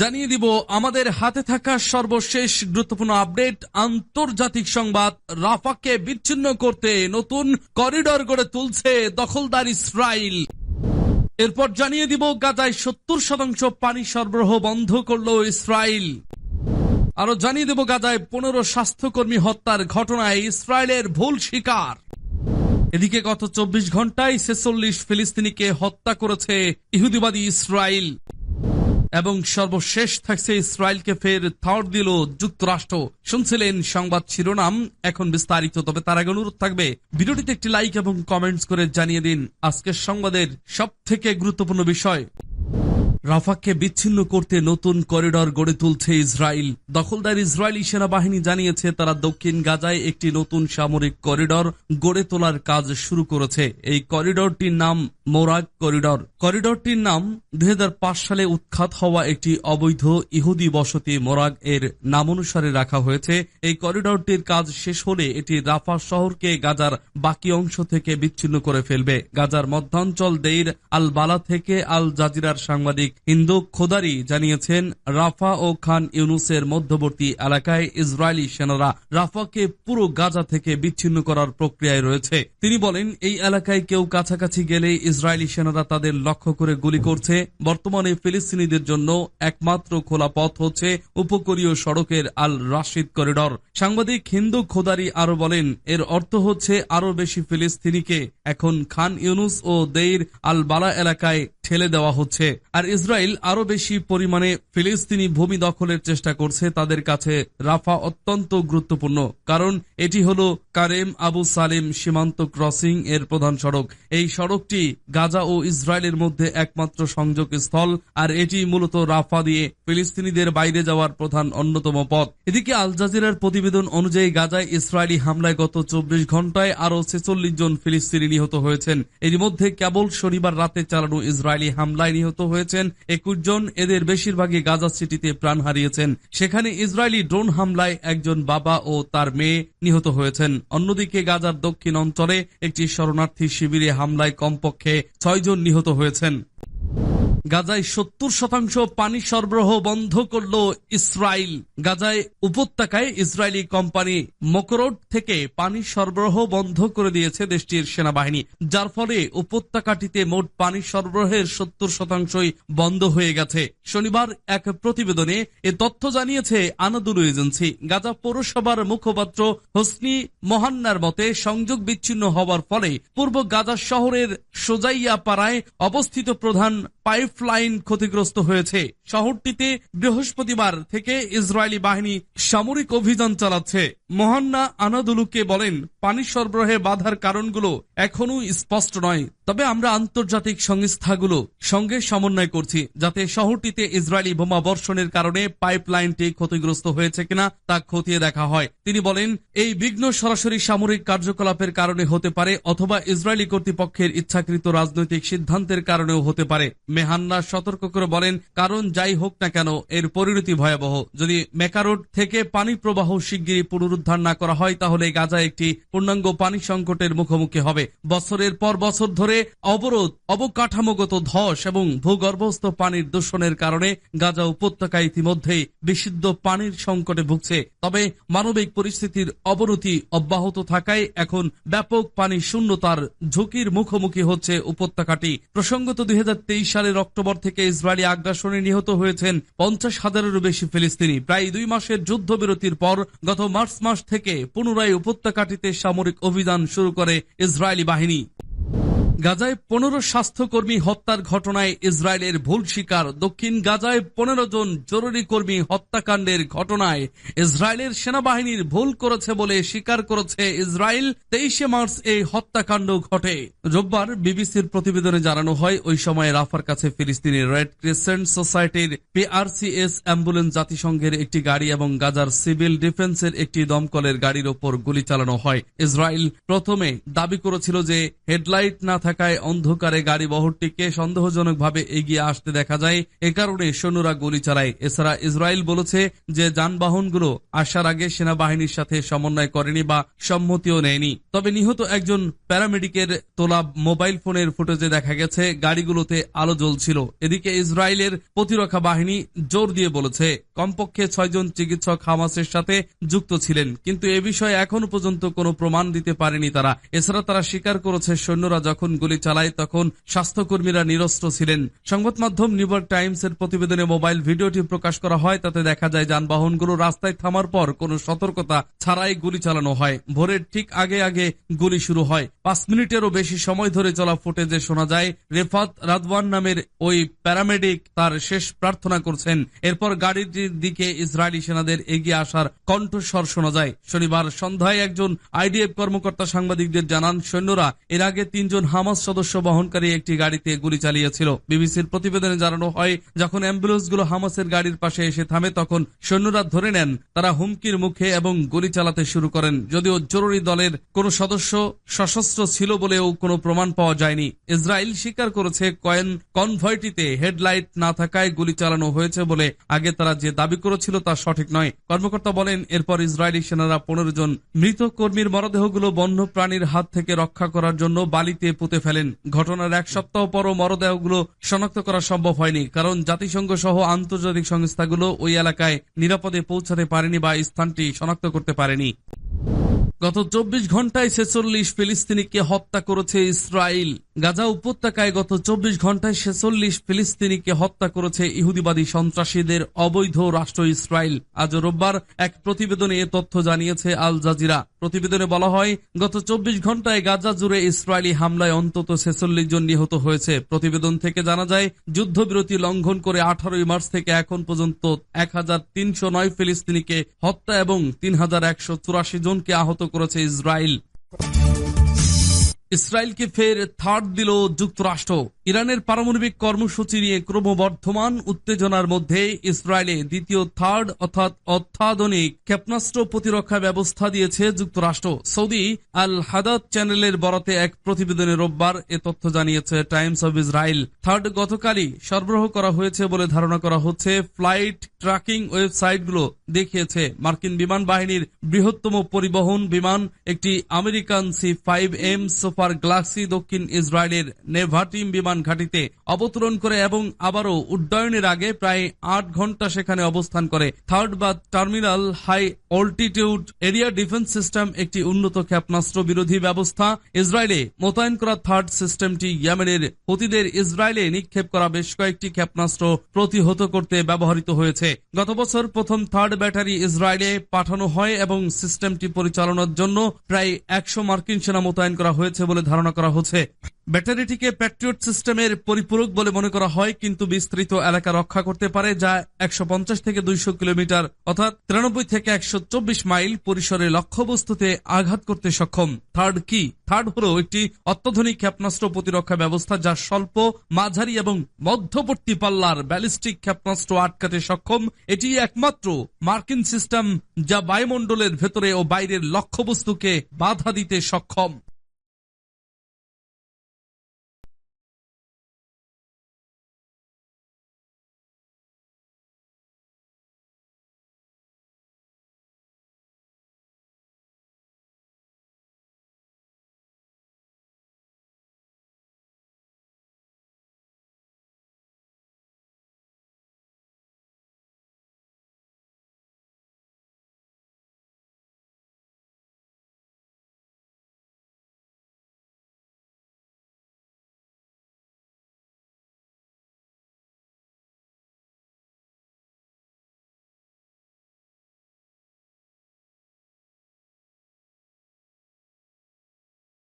জানিয়ে দিব, আমাদের হাতে থাকা সর্বশেষ গুরুত্বপূর্ণ আপডেট, আন্তর্জাতিক সংবাদ রাফাকে বিচ্ছিন্ন করতে নতুন করিডর গড়ে তুলছে দখলদার ইসরায়েল এরপর জানিয়ে দিব, গাজায় সত্তর শতাংশ পানি সরবরাহ বন্ধ করল ইসরায়েল আরও জানিয়ে দেব গাজায় পনেরো স্বাস্থ্যকর্মী হত্যার ঘটনায় ইসরায়েলের ভুল শিকার। এদিকে গত চব্বিশ ঘন্টায় ছেচল্লিশ ফিলিস্তিনিকে হত্যা করেছে ইহুদিবাদী ইসরায়েল। এবং সর্বশেষ থাকছে ইসরায়েলকে ফের থার্ড দিল যুক্তরাষ্ট্র। শুনছিলেন সংবাদ শিরোনাম, এখন বিস্তারিত, তবে তার আগে অনুরোধ থাকবে, ভিডিওটিতে একটি লাইক এবং কমেন্টস করে জানিয়ে দিন আজকের সংবাদের সব থেকে গুরুত্বপূর্ণ বিষয়। রাফাকে বিচ্ছিন্ন করতে নতুন করিডর গড়ে তুলছে ইসরায়েল। দখলদার ইসরায়েলি সেনাবাহিনী জানিয়েছে, তারা দক্ষিণ গাজায় একটি নতুন সামরিক করিডর গড়ে তোলার কাজ শুরু করেছে। এই করিডরটির নাম মোরাগ করিডর। করিডরটির নাম দু হাজার পাঁচ সালে উৎখাত হওয়া একটি অবৈধ ইহুদি বসতি মোরাগ এর নাম অনুসারে রাখা হয়েছে। এই করিডরটির কাজ শেষ হলে এটি রাফা শহরকে গাজার বাকি অংশ থেকে বিচ্ছিন্ন করে ফেলবে। গাজার মধ্যাঞ্চল দেইর আল বালা থেকে আল জাজিরার সাংবাদিক ইন্দু খোদারি জানিয়েছেন, রাফা ও খান ইউনুসের মধ্যবর্তী এলাকায় ইসরায়েলি সেনারা রাফাকে পুরো গাজা থেকে বিচ্ছিন্ন করার প্রক্রিয়ায় রয়েছে। তিনি বলেন, এই এলাকায় কেউ কাছাকাছি গেলে ইসরায়েলি সেনারা তাদের লক্ষ্য করে গুলি করছে। বর্তমানে ফিলিস্তিনিদের জন্য একমাত্র খোলা পথ হচ্ছে উপকূলীয় সড়কের আল রাশিদ করিডর। সাংবাদিক হিন্দু খোদারি আরও বলেন, এর অর্থ হচ্ছে আরও বেশি ফিলিস্তিনিকে। এখন খান ইউনুস ও দেইর আল বালা এলাকায় ঠেলে দেওয়া হচ্ছে। আর ইসরায়েল আরও বেশি পরিমাণে ফিলিস্তিনি ভূমি দখলের চেষ্টা করছে তাদের কাছে রাফা অত্যন্ত গুরুত্বপূর্ণ, কারণ এটি হলো কারেম আবু সালেম সীমান্ত ক্রসিং এর প্রধান সড়ক। এই সড়কটি গাজা ও ইসরায়েলের মধ্যে একমাত্র সংযোগ স্থল আর এটি মূলত রাফা দিয়ে ফিলিস্তিনিদের বাইরে যাওয়ার প্রধান অন্যতম পথ। এদিকে আল জাজিরার প্রতিবেদন অনুযায়ী গাজায় ইসরায়েলি হামলায় গত চব্বিশ ঘন্টায় আরও ছেচল্লিশ জন ফিলিস্তিনি নিহত হয়েছেন। এর মধ্যে কেবল শনিবার রাতে চালানো ইসরায়েলি হামলায় নিহত হয়েছেন একুশ জন। এদের বেশিরভাগই গাজা সিটিতে প্রাণ হারিয়েছেন। সেখানে ইসরায়েলি ড্রোন হামলায় একজন বাবা ও তার মেয়ে নিহত হয়েছেন। অন্যদিকে গাজার দক্ষিণ অঞ্চলে একটি শরণার্থী শিবিরে হামলায় কমপক্ষে ছয়জন নিহত হয়েছেন। গাজায় সত্তর শতাংশ পানি সরবরাহ বন্ধ করল ইসরায়েল। গাজায় উপত্যকায় ইসরায়েলি কোম্পানি মকরোড থেকে পানি সরবরাহ বন্ধ করে দিয়েছে দেশটির সেনাবাহিনী। যার ফলে উপত্যকাটিতে মোট পানি সরবরাহের সত্তর শতাংশই বন্ধ হয়ে গেছে। শনিবার এক প্রতিবেদনে এ তথ্য জানিয়েছে আনাদুলু এজেন্সি। গাজা পৌরসভার মুখপাত্র হোসনি মহান্নার মতে সংযোগ বিচ্ছিন্ন হওয়ার ফলে পূর্ব গাজা শহরের সোজাইয়া পাড়ায় অবস্থিত প্রধান পাইপলাইন ক্ষতিগ্রস্ত হয়েছে। শহরটিতে বৃহস্পতিবার থেকে ইসরায়েলি বাহিনী সামরিক অভিযান চালাচ্ছে। মহান্না আনাদুলুকে বলেন, পানি সরবরাহে বাধার কারণগুলো এখনও স্পষ্ট নয়। তবে আমরা আন্তর্জাতিক সংস্থাগুলো সঙ্গে সমন্বয় করছি যাতে শহরটিতে ইসরায়েলি বোমা বর্ষণের কারণে পাইপলাইনটি ক্ষতিগ্রস্ত হয়েছে কিনা তা খতিয়ে দেখা হয়। তিনি বলেন, এই বিঘ্ন সরাসরি সামরিক কার্যকলাপের কারণে হতে পারে অথবা ইসরায়েলি কর্তৃপক্ষের ইচ্ছাকৃত রাজনৈতিক সিদ্ধান্তের কারণেও হতে পারে। মেহান্না সতর্ক করে বলেন, কারণ যাই হোক না কেন, এর পরিণতি ভয়াবহ। যদি মেকারোড থেকে পানি প্রবাহ শিগগিরই পুনরুদ্ধার না করা হয়, তাহলে গাজা একটি পূর্ণাঙ্গ পানি সংকটের মুখোমুখি হবে। বছরের পর বছর ধরে অবরোধ, অবকাঠামোগত ধস এবং ভূগর্ভস্থ পানির দূষণের কারণে গাজা উপত্যকা ইতিমধ্যেই বিশুদ্ধ পানির সংকটে ভুগছে। তবে মানবিক পরিস্থিতির অবনতি অব্যাহত থাকায় এখন ব্যাপক পানি শূন্যতার ঝুঁকির মুখোমুখি হচ্ছে উপত্যকাটি। প্রসঙ্গত দুই হাজার তেইশ সালের অক্টোবর থেকে ইসরায়েলি আগ্রাসনে নিহত হয়েছেন পঞ্চাশ হাজারেরও বেশি ফিলিস্তিনি। প্রায় দুই মাসের যুদ্ধবিরতির পর গত মার্চ মাস থেকে পুনরায় উপত্যকাটিতে সামরিক অভিযান শুরু করে ইসরায়েলি বাহিনী। গাজায় পনেরো স্বাস্থ্যকর্মী হত্যার ঘটনায় ইসরায়েলের ভুল স্বীকার। দক্ষিণ গাজায় পনেরো জন জরুরি কর্মী হত্যাকাণ্ডের ঘটনায় ইসরায়েলের সেনাবাহিনীর ভুল করেছে বলে স্বীকার করেছে ইসরায়েল। তেইশে মার্চ এই হত্যাকাণ্ড ঘটে। রোববার বিবিসির প্রতিবেদনে জানানো হয়, ওই সময় রাফার কাছে ফিলিস্তিনি রেড ক্রিসেন্ট সোসাইটির পিআরসিএস অ্যাম্বুলেন্স জাতিসংঘের একটি গাড়ি এবং গাজার সিভিল ডিফেন্সের একটি দমকলের গাড়ির ওপর গুলি চালানো হয়। ইসরায়েল প্রথমে দাবি করেছিল যে হেডলাইট না থাকায় অন্ধকারে গাড়ি বহরটিকে সন্দেহজনকভাবে এগিয়ে আসতে দেখা যায়। এ কারণে সৈন্যরা গুলি চালায়। এছাড়া ইসরায়েল বলেছে যে যানবাহনগুলো আসার আগে সেনাবাহিনীর সাথে সমন্বয় করেনি বা সম্মতিও নেয়নি। তবে নিহত একজন প্যারামেডিকের তোলা মোবাইল ফোনের ফুটেজে দেখা গেছে, গাড়িগুলোতে আলো জ্বলছিল। এদিকে ইসরায়েলের প্রতিরক্ষা বাহিনী জোর দিয়ে বলেছে, কমপক্ষে ছয়জন চিকিৎসক হামাসের সাথে যুক্ত ছিলেন, কিন্তু এ বিষয়ে এখনও পর্যন্ত কোনো প্রমাণ দিতে পারেনি তারা। এছাড়া তারা স্বীকার করেছে সৈন্যরা যখন গুলি চালায়, তখন স্বাস্থ্যকর্মীরা নিরস্ত্র ছিলেন। সংবাদ মাধ্যম নিউ ইয়র্ক টাইমস এর প্রতিবেদনে মোবাইল ভিডিওটি প্রকাশ করা হয়, তাতে দেখা যায় যানবাহনগুলো রাস্তায় থামার পর কোনো সতর্কতা ছাড়াই গুলি চালানো হয়। ভোরের ঠিক আগে আগে গুলি শুরু হয়। পাঁচ মিনিটেরও বেশি সময় ধরে চলা ফুটেজে শোনা যায়, রেফাত রাদওয়ান নামের ওই প্যারামেডিক তার শেষ প্রার্থনা করছেন। এরপর গাড়িটির দিকে ইসরায়েলি সেনাদের এগিয়ে আসার কণ্ঠস্বর শোনা যায়। শনিবার সন্ধ্যায় একজন আইডিএফ কর্মকর্তা সাংবাদিকদের জানান, সৈন্যরা এর আগে তিনজন হামাস সদস্য বহনকারী একটি গাড়িতে গুলি চালিয়েছিল। বিবিসির প্রতিবেদনে জানানো হয়, যখন অ্যাম্বুলেন্সগুলো হামাসের গাড়ির পাশে এসে থামে, তখন সৈন্যরা ধরে নেন, তারা হুমকির মুখে এবং গুলি চালাতে শুরু করেন। যদিও জরুরি দলের কোনো সদস্য সশস্ত্র ছিল বলেও কোনো প্রমাণ পাওয়া যায়নি। ইসরায়েল স্বীকার করেছে, কয়েন কনভয়টিতে হেডলাইট না থাকায় গুলি চালানো হয়েছে বলে আগে তারা যে দাবি করেছিল তা সঠিক নয়। কর্মকর্তা বলেন, এরপর ইসরায়েলি সেনারা পনেরো জন মৃত কর্মীর মরদেহগুলো বন্য প্রাণীর হাত থেকে রক্ষা করার জন্য বালিতে পুঁতে ফেলেন। ঘটনার এক সপ্তাহ পরও মরদেহগুলো শনাক্ত করা সম্ভব হয়নি, কারণ জাতিসংঘ সহ আন্তর্জাতিক সংস্থাগুলো ওই এলাকায় নিরাপদে পৌঁছাতে পারেনি বা স্থানটি শনাক্ত করতে পারেনি। গত চব্বিশ ঘন্টায় ছেচল্লিশ ফিলিস্তিনিকে হত্যা করেছে ইসরায়েল। গাজা উপত্যকায় গত চব্বিশ ঘন্টায় ছেচল্লিশ ফিলিস্তিনিকে হত্যা করেছে ইহুদিবাদী সন্ত্রাসীদের অবৈধ রাষ্ট্র ইসরায়েল। আজ রোববার এক প্রতিবেদনে এ তথ্য জানিয়েছে আল জাজিরা। প্রতিবেদনে বলা হয়, গত চব্বিশ ঘন্টায় গাজা জুড়ে ইসরায়েলি হামলায় অন্তত ছেচল্লিশ জন নিহত হয়েছে। প্রতিবেদন থেকে জানা যায়, যুদ্ধবিরতি লঙ্ঘন করে আঠারোই মার্চ থেকে এখন পর্যন্ত এক হাজার তিনশো নয় ফিলিস্তিনিকে হত্যা এবং তিন হাজার একশো চুরাশি জনকে আহত করেছে ইসরায়েল ইসরায়েলকে ফের থার্ড দিল যুক্তরাষ্ট্র। ইরানের পারমাণবিক কর্মসূচি নিয়ে ক্রমবর্ধমান উত্তেজনার মধ্যে ইসরায়েলে দ্বিতীয় থার্ড অর্থাৎ অত্যাধুনিক ক্ষেপণাস্ত্র প্রতিরক্ষা ব্যবস্থা দিয়েছে যুক্তরাষ্ট্র। সৌদি আল হাদাত চ্যানেলের বরাতে এক প্রতিবেদনে রোববার এ তথ্য জানিয়েছে টাইমস অব ইসরায়েল। থার্ড গতকালই সরবরাহ করা হয়েছে বলে ধারণা করা হচ্ছে। ফ্লাইট ট্র্যাকিং ওয়েবসাইটগুলো দেখিয়েছে মার্কিন বিমান বাহিনীর বৃহত্তম পরিবহন বিমান, একটি American C five M super galaxy দক্ষিণ ইসরায়েলের নেভাটিম বিমান ঘাঁটিতে অবতরণ করে এবং আবারও উড্ডয়নের আগে প্রায় আট ঘণ্টা সেখানে অবস্থান করে। থার্ড বা terminal high altitude area defence system একটি উন্নত ক্ষেপণাস্ত্র বিরোধী ব্যবস্থা। ইসরায়েলে মোতায়েন করা থার্ড সিস্টেমটি ইয়েমেনের হুতিদের ইসরায়েলে নিক্ষেপ করা বেশ কয়েকটি ক্ষেপণাস্ত্র প্রতিহত করতে ব্যবহৃত হয়েছে। গত বছর প্রথম থার্ড ব্যাটারি ইসরায়েলে পাঠানো হয় এবং সিস্টেমটি পরিচালনার জন্য প্রায় একশো মার্কিন সেনা মোতায়েন করা হয়েছে বলে ধারণা করা হচ্ছে। ব্যাটারিটিকে প্যাট্রিয়ট সিস্টেমের পরিপূরক বলে মনে করা হয়, কিন্তু বিস্তৃত এলাকা রক্ষা করতে পারে, যা একশো পঞ্চাশ থেকে দুইশো কিলোমিটার অর্থাৎ তিরানব্বই থেকে একশো চব্বিশ মাইল পরিসরে লক্ষ্যবস্তুতে আঘাত করতে সক্ষম। থার্ড কি? থার্ড হল একটি অত্যাধুনিক ক্ষেপণাস্ত্র প্রতিরক্ষা ব্যবস্থা, যা স্বল্প, মাঝারি এবং মধ্যবর্তী পাল্লার ব্যালিস্টিক ক্ষেপণাস্ত্র আটকাতে সক্ষম। এটি একমাত্র মার্কিন সিস্টেম, যা বায়ুমণ্ডলের ভেতরে ও বাইরের লক্ষ্যবস্তুকে বাধা দিতে সক্ষম।